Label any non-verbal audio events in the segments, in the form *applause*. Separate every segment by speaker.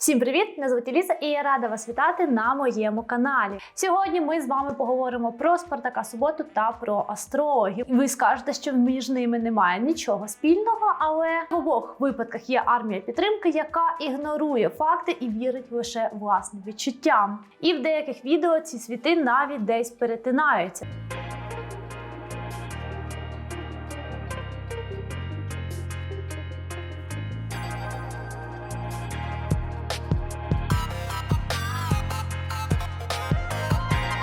Speaker 1: Всім привіт! Мене звати Ліса і я рада вас вітати на моєму каналі. Сьогодні ми з вами поговоримо про Спартака Суботу та про астрологів. Ви скажете, що між ними немає нічого спільного, але в обох випадках є армія підтримки, яка ігнорує факти і вірить лише власним відчуттям. І в деяких відео ці світи навіть десь перетинаються.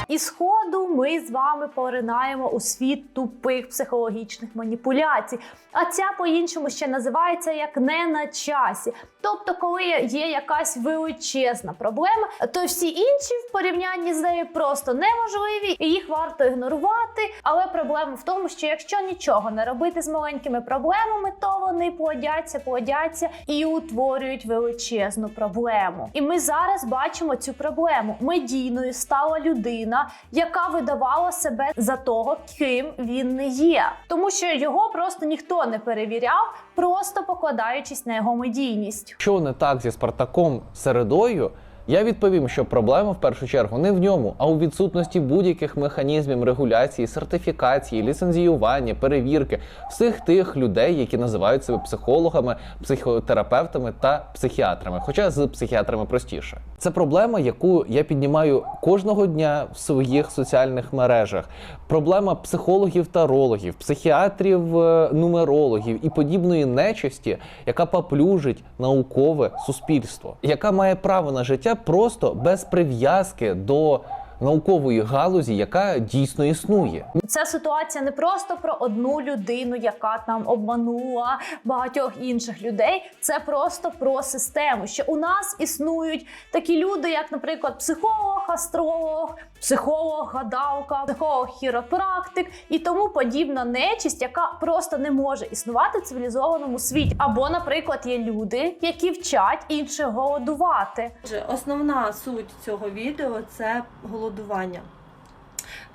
Speaker 1: І сходу ми з вами поринаємо у світ тупих психологічних маніпуляцій. А ця по-іншому ще називається як не на часі. Тобто, коли є якась величезна проблема, то всі інші в порівнянні з нею просто неможливі, і їх варто ігнорувати. Але проблема в тому, що якщо нічого не робити з маленькими проблемами, то вони плодяться, плодяться і утворюють величезну проблему. І ми зараз бачимо цю проблему. Медійною стала людина, яка видавала себе за того, ким він не є, тому що його просто ніхто не перевіряв, просто покладаючись на його медійність.
Speaker 2: Що не так зі Спартаком середою? Я відповім, що проблема в першу чергу не в ньому, а у відсутності будь-яких механізмів регуляції, сертифікації, ліцензіювання, перевірки всіх тих людей, які називають себе психологами, психотерапевтами та психіатрами. Хоча з психіатрами простіше. Це проблема, яку я піднімаю кожного дня в своїх соціальних мережах. Проблема психологів тарологів, психіатрів, е, нумерологів і подібної нечисті, яка поплюжить наукове суспільство, яка має право на життя просто без прив'язки до наукової галузі, яка дійсно існує.
Speaker 1: Ця ситуація не просто про одну людину, яка там обманула багатьох інших людей. Це просто про систему. Що у нас існують такі люди, як, наприклад, психолог, астролог, психолог, гадалка, психолог, хіропрактик і тому подібна нечисть, яка просто не може існувати в цивілізованому світі. Або, наприклад, є люди, які вчать інших голодувати.
Speaker 3: Основна суть цього відео це голодування.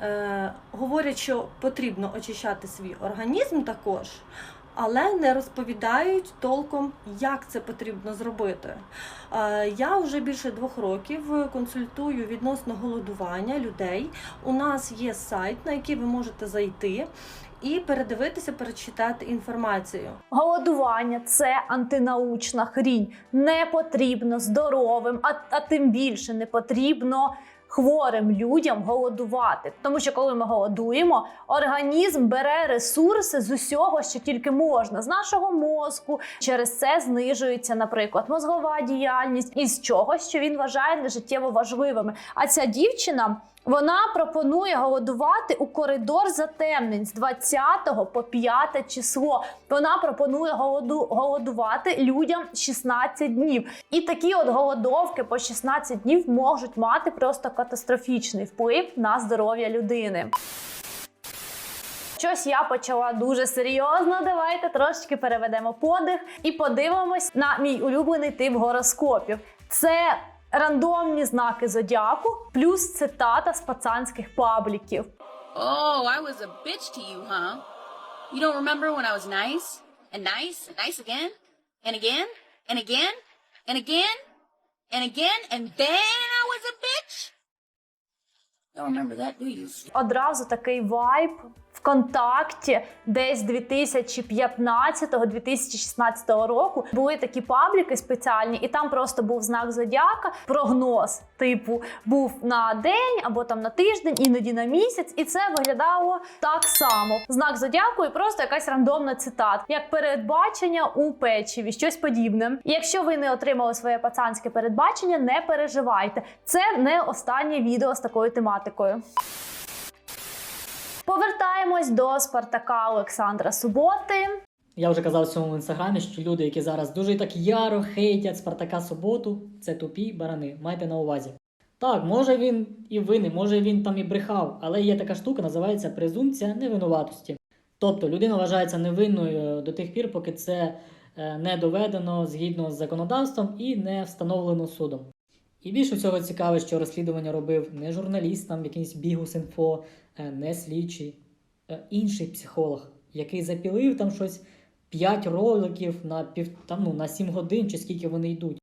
Speaker 3: Е, говорять, що потрібно очищати свій організм також, але не розповідають толком, як це потрібно зробити. Е, я вже більше двох років консультую відносно голодування людей. У нас є сайт, на який ви можете зайти і передивитися, перечитати інформацію.
Speaker 1: Голодування це антинаучна хрінь. Не потрібно здоровим, а, а тим більше не потрібно хворим людям голодувати. Тому що коли ми голодуємо, організм бере ресурси з усього, що тільки можна, з нашого мозку. Через це знижується, наприклад, мозгова діяльність із чогось, що він вважає нежиттєво важливими. А ця дівчина. Вона пропонує голодувати у коридор затемнень з 20 по 5 число. Вона пропонує голоду, голодувати людям 16 днів. І такі от голодовки по 16 днів можуть мати просто катастрофічний вплив на здоров'я людини. Щось я почала дуже серйозно. Давайте трошечки переведемо подих і подивимось на мій улюблений тип гороскопів. Це рандомні знаки зодіаку, плюс цитата з пацанських пабліків.
Speaker 4: Oh, I was a bitch to you, huh? You don't remember when I was nice and nice and nice again and again and again and again and again and then I was a bitch? You?
Speaker 1: Одразу такий вайб ВКонтакті десь 2015-2016 року були такі пабліки спеціальні, і там просто був знак зодіака, прогноз, типу, був на день або там на тиждень, іноді на місяць, і це виглядало так само. Знак зодіаку і просто якась рандомна цитата, як передбачення у печиві, щось подібне. І якщо ви не отримали своє пацанське передбачення, не переживайте. Це не останнє відео з такою тематикою. Повертаємось до Спартака Олександра Суботи.
Speaker 5: Я вже казав в своєму інстаграмі, що люди, які зараз дуже так яро хейтять Спартака Суботу, це тупі барани. Майте на увазі. Так, може він і винен, може він там і брехав, але є така штука, називається презумпція невинуватості. Тобто людина вважається невинною до тих пір, поки це е, не доведено згідно з законодавством і не встановлено судом. І більше всього цікаве, що розслідування робив не журналіст, там якийсь бігус-інфо, не слідчий, е, інший психолог, який запілив там щось 5 роликів на пів там, ну, на 7 годин чи скільки вони йдуть.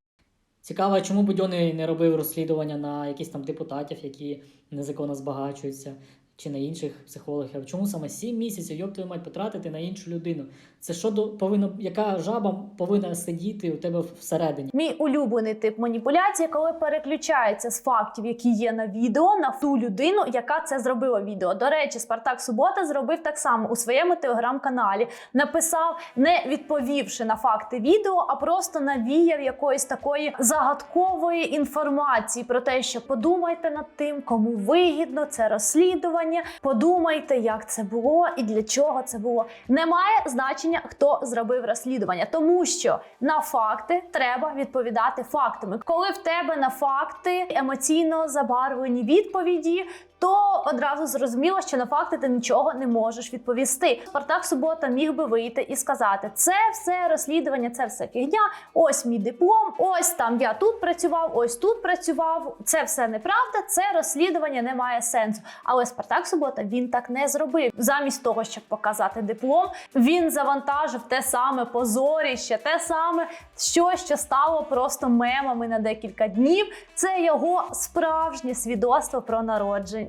Speaker 5: Цікаво, чому Будьони не робив розслідування на якісь там депутатів, які незаконно збагачуються, чи на інших психологів. Чому саме 7 місяців, йоб твою мать, потратити на іншу людину? Це що до повинно, яка жаба повинна сидіти у тебе всередині?
Speaker 1: Мій улюблений тип маніпуляції, коли переключається з фактів, які є на відео, на ту людину, яка це зробила відео. До речі, Спартак Субота зробив так само у своєму телеграм-каналі. Написав, не відповівши на факти відео, а просто навіяв якоїсь такої загадкової інформації про те, що подумайте над тим, кому вигідно це розслідування. Подумайте, як це було і для чого це було. Немає значення, хто зробив розслідування, тому що на факти треба відповідати фактами. Коли в тебе на факти емоційно забарвлені відповіді. То одразу зрозуміло, що на факти ти нічого не можеш відповісти. Спартак Субота міг би вийти і сказати: це все розслідування, це все фігня. Ось мій диплом, ось там я тут працював, ось тут працював. Це все неправда. Це розслідування не має сенсу. Але Спартак Субота він так не зробив. Замість того, щоб показати диплом, він завантажив те саме позоріще, те саме що, що стало просто мемами на декілька днів. Це його справжнє свідоцтво про народження.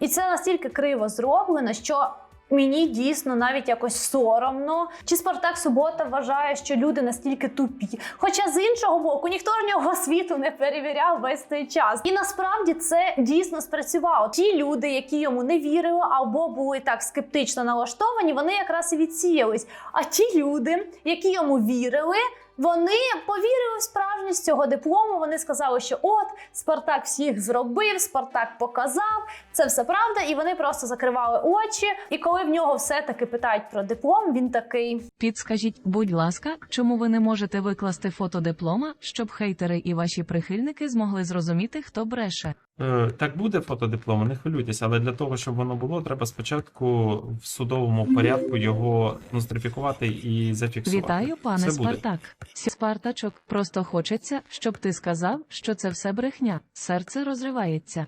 Speaker 1: І це настільки криво зроблено, що. Мені дійсно навіть якось соромно. Чи Спартак Субота вважає, що люди настільки тупі? Хоча з іншого боку, ніхто ж нього світу не перевіряв весь цей час. І насправді це дійсно спрацювало. Ті люди, які йому не вірили або були так скептично налаштовані, вони якраз і відсіялись. А ті люди, які йому вірили. Вони повірили в справжність цього диплому. Вони сказали, що от Спартак всіх зробив, Спартак показав, це все правда, і вони просто закривали очі. І коли в нього все таки питають про диплом, він такий.
Speaker 6: Підскажіть, будь ласка, чому ви не можете викласти фото диплома, щоб хейтери і ваші прихильники змогли зрозуміти, хто бреше?
Speaker 7: Е, Так буде фотодиплом, не хвилюйтесь, але для того, щоб воно було, треба спочатку в судовому порядку його нострифікувати і зафіксувати.
Speaker 6: Вітаю, пане
Speaker 7: Все.
Speaker 6: Спартак. Сі- Спартачок, просто хочеться, щоб ти сказав, що це все брехня. Серце розривається.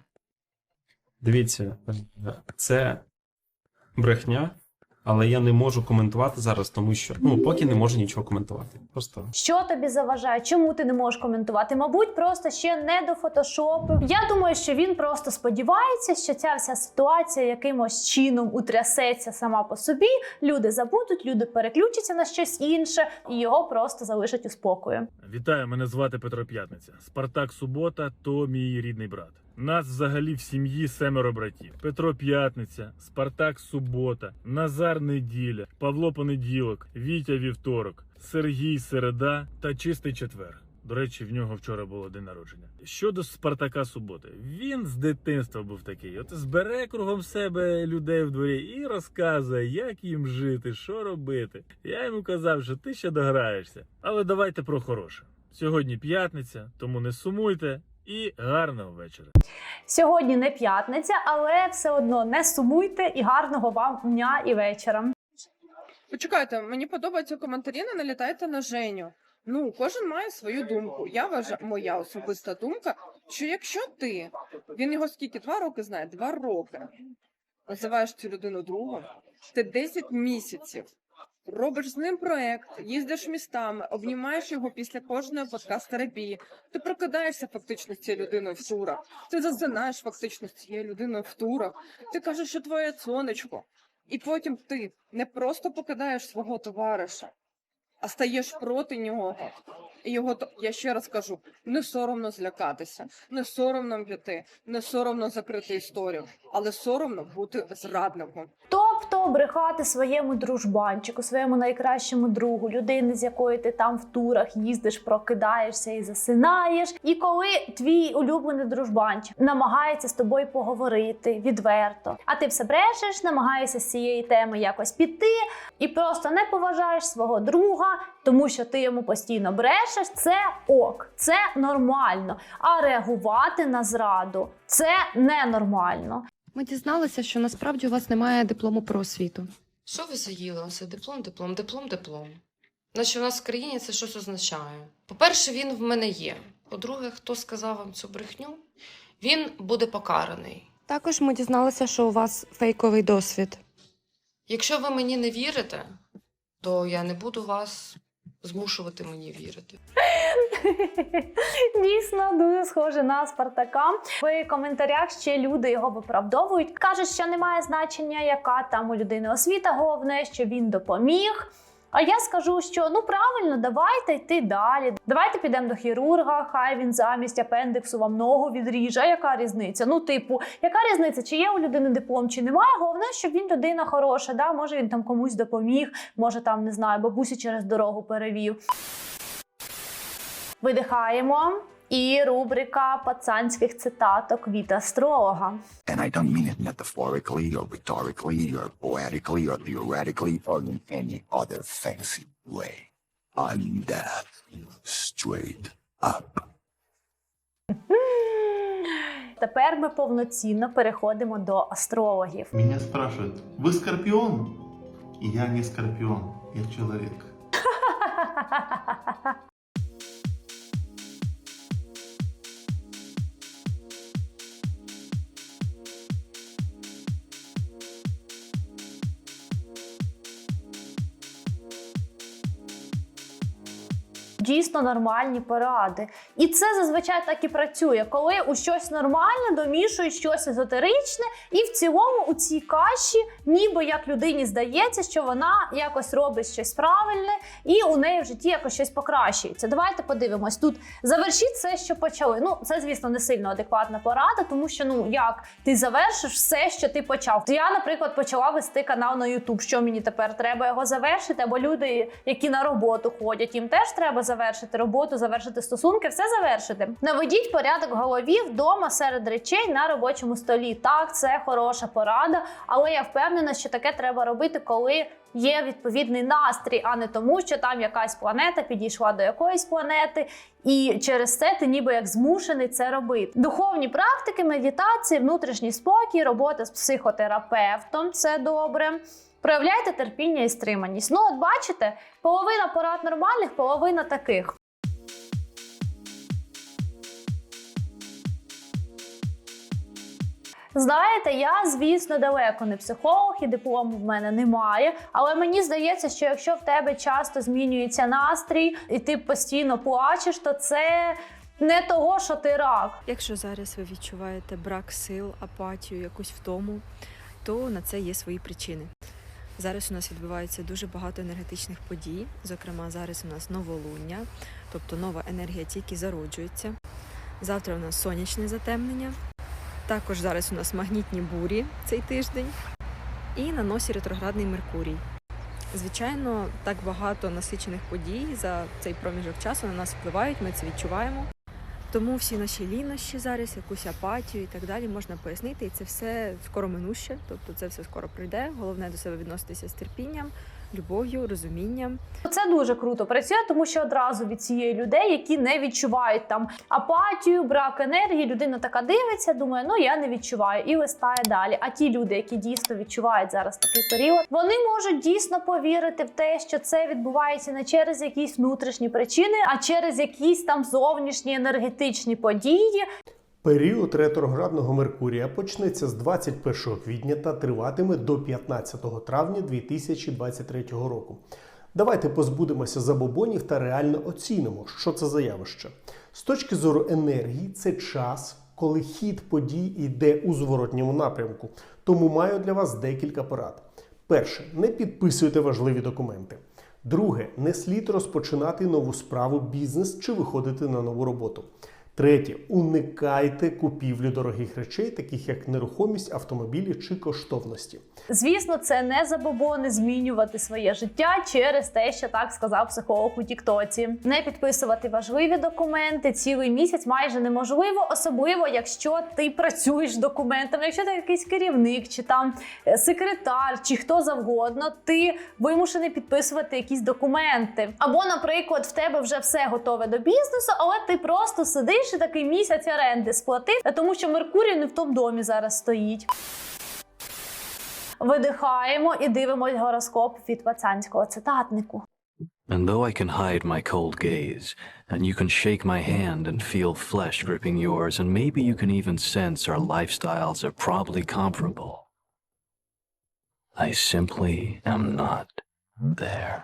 Speaker 7: Дивіться, е, це брехня, але я не можу коментувати зараз, тому що ну поки не можу нічого коментувати. Просто
Speaker 1: Що тобі заважає? Чому ти не можеш коментувати? Мабуть, просто ще не до фотошопу. Я думаю, що він просто сподівається, що ця вся ситуація якимось чином утрясеться сама по собі. Люди забудуть, люди переключаться на щось інше, і його просто залишать у спокою.
Speaker 8: Вітаю, мене звати Петро П'ятниця. Спартак Субота то мій рідний брат. Нас взагалі в сім'ї семеро братів: Петро П'ятниця, Спартак Субота, Назар Неділя, Павло Понеділок, Вітя Вівторок, Сергій Середа та Чистий Четвер. До речі, в нього вчора було день народження. Щодо Спартака Суботи, він з дитинства був такий. От збере кругом себе людей в дворі і розказує, як їм жити, що робити. Я йому казав, що ти ще дограєшся. Але давайте про хороше. Сьогодні п'ятниця, тому не сумуйте і гарного вечора.
Speaker 1: Сьогодні не п'ятниця, але все одно не сумуйте і гарного вам дня і вечора.
Speaker 9: Почекайте, мені подобаються коментарі, не налітайте на Женю. Ну, кожен має свою думку. Я вважаю, моя особиста думка, що якщо ти, він його скільки два роки знає, два роки називаєш цю людину другом, ти 10 місяців робиш з ним проект, їздиш містами, обнімаєш його після кожної подкаст-терапії. Ти прокидаєшся фактично з цією людиною в турах. Ти засинаєш фактично з цією людиною в турах. Ти кажеш, що твоє сонечко. І потім ти не просто покидаєш свого товариша, а стаєш проти нього. І його я ще раз кажу: не соромно злякатися, не соромно піти, не соромно закрити історію, але соромно бути зрадником.
Speaker 1: Тобто брехати своєму дружбанчику, своєму найкращому другу, людини, з якою ти там в турах їздиш, прокидаєшся і засинаєш. І коли твій улюблений дружбанчик намагається з тобою поговорити відверто, а ти все брешеш, намагаєшся з цієї теми якось піти, і просто не поважаєш свого друга, тому що ти йому постійно брешеш, це ок, це нормально. А реагувати на зраду це ненормально.
Speaker 10: Ми дізналися, що насправді у вас немає диплому про освіту. Що ви заїли? Оце диплом, диплом, диплом, диплом. Наче у нас в країні це щось означає. По-перше, він в мене є. По-друге, хто сказав вам цю брехню, він буде покараний.
Speaker 11: Також ми дізналися, що у вас фейковий досвід.
Speaker 10: Якщо ви мені не вірите, то я не буду вас змушувати мені вірити. *laughs*
Speaker 1: Дійсно, дуже схоже на Спартака. В коментарях ще люди його виправдовують. Кажуть, що немає значення, яка там у людини освіта, головне, що він допоміг. А я скажу, що ну правильно, давайте йти далі. Давайте підемо до хірурга, хай він замість апендиксу вам ногу відріже. Яка різниця? Ну, типу, яка різниця, чи є у людини диплом, чи немає? Головне, щоб він людина хороша. Да? Може він там комусь допоміг, може там не знаю, бабусі через дорогу перевів. Видихаємо. І рубрика пацанських цитаток від астролога.
Speaker 12: And I don't mean it metaphorically or rhetorically or poetically or theoretically or in any other fancy way. I'm that straight up.
Speaker 1: Тепер ми повноцінно переходимо до астрологів.
Speaker 13: Меня спрашивают, вы скорпион? Я не скорпион, я человек. *laughs*
Speaker 1: Дійсно нормальні поради. І це зазвичай так і працює, коли у щось нормальне домішують щось езотеричне, і в цілому у цій каші, ніби як людині здається, що вона якось робить щось правильне, і у неї в житті якось щось покращується. Давайте подивимось. Тут завершіть все, що почали. Ну, це, звісно, не сильно адекватна порада, тому що ну як ти завершиш все, що ти почав. Я, наприклад, почала вести канал на YouTube. Що мені тепер треба його завершити? Або люди, які на роботу ходять, їм теж треба завершити роботу, завершити стосунки, все завершити. Наведіть порядок в голові вдома серед речей на робочому столі. Так, це хороша порада, але я впевнена, що таке треба робити, коли. Є відповідний настрій, а не тому, що там якась планета підійшла до якоїсь планети, і через це ти ніби як змушений це робити. Духовні практики, медитації, внутрішній спокій, робота з психотерапевтом це добре. Проявляйте терпіння і стриманість. Ну, от бачите, половина порад нормальних, половина таких. Знаєте, я, звісно, далеко не психолог і диплому в мене немає. Але мені здається, що якщо в тебе часто змінюється настрій, і ти постійно плачеш, то це не того, що ти рак.
Speaker 11: Якщо зараз ви відчуваєте брак сил, апатію, якусь втому, то на це є свої причини. Зараз у нас відбувається дуже багато енергетичних подій. Зокрема, зараз у нас новолуння, тобто нова енергія тільки зароджується. Завтра у нас сонячне затемнення. Також зараз у нас магнітні бурі цей тиждень. І на носі ретроградний Меркурій. Звичайно, так багато насичених подій за цей проміжок часу на нас впливають, ми це відчуваємо. Тому всі наші лінощі зараз, якусь апатію і так далі можна пояснити, і це все скоро минуще, тобто це все скоро прийде. Головне до себе відноситися з терпінням, любов'ю, розумінням.
Speaker 1: Це дуже круто працює, тому що одразу від цієї людей, які не відчувають там апатію, брак енергії, людина така дивиться, думає, ну я не відчуваю і листає далі. А ті люди, які дійсно відчувають зараз такий період, вони можуть дійсно повірити в те, що це відбувається не через якісь внутрішні причини, а через якісь там зовнішні енергетичні події.
Speaker 14: Період ретроградного Меркурія почнеться з 21 квітня та триватиме до 15 травня 2023 року. Давайте позбудемося забобонів та реально оцінимо, що це за явище. З точки зору енергії, це час, коли хід подій йде у зворотньому напрямку. Тому маю для вас декілька порад. Перше, не підписуйте важливі документи. Друге, не слід розпочинати нову справу, бізнес чи виходити на нову роботу. Третє, уникайте купівлі дорогих речей, таких як нерухомість, автомобілі чи коштовності.
Speaker 1: Звісно, це не забобони змінювати своє життя через те, що так сказав психолог у Тіктоці. Не підписувати важливі документи цілий місяць майже неможливо, особливо якщо ти працюєш документами, якщо ти якийсь керівник, чи там е, секретар, чи хто завгодно, ти вимушений підписувати якісь документи. Або, наприклад, в тебе вже все готове до бізнесу, але ти просто сидиш і такий місяць оренди сплатив, тому що Меркурій не в тому домі зараз стоїть. видихаємо і дивимось гороскоп від пацанського цитатнику.
Speaker 15: And though I can hide my cold gaze, and you can shake my hand and feel flesh gripping yours, and maybe you can even sense our lifestyles are probably comparable, I simply am not there.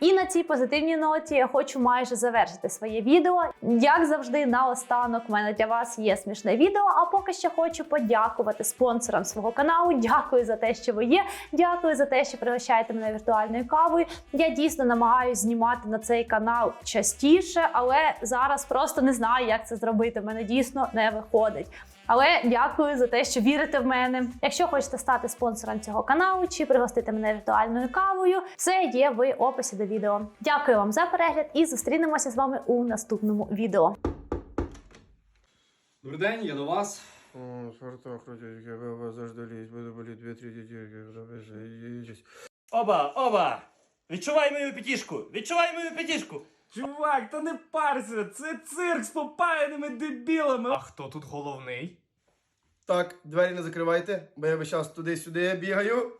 Speaker 1: І на цій позитивній ноті я хочу майже завершити своє відео. Як завжди, наостанок в мене для вас є смішне відео. А поки що хочу подякувати спонсорам свого каналу. Дякую за те, що ви є. Дякую за те, що пригощаєте мене віртуальною кавою. Я дійсно намагаюся знімати на цей канал частіше, але зараз просто не знаю, як це зробити. В мене дійсно не виходить. Але дякую за те, що вірите в мене. Якщо хочете стати спонсором цього каналу чи пригостити мене віртуальною кавою, все є в описі до відео. Дякую вам за перегляд і зустрінемося з вами у наступному відео.
Speaker 16: Добрий день, я до вас.
Speaker 17: О, Спартак, я заждались, буду болеть две трети недели.
Speaker 18: Оба, оба! Відчувай мою п'ятішку! Відчувай мою п'ятішку!
Speaker 19: Чувак, та не парся, це цирк з попаяними дебілами. А хто тут головний?
Speaker 17: Так, двері не закривайте, бо я весь час туди-сюди бігаю.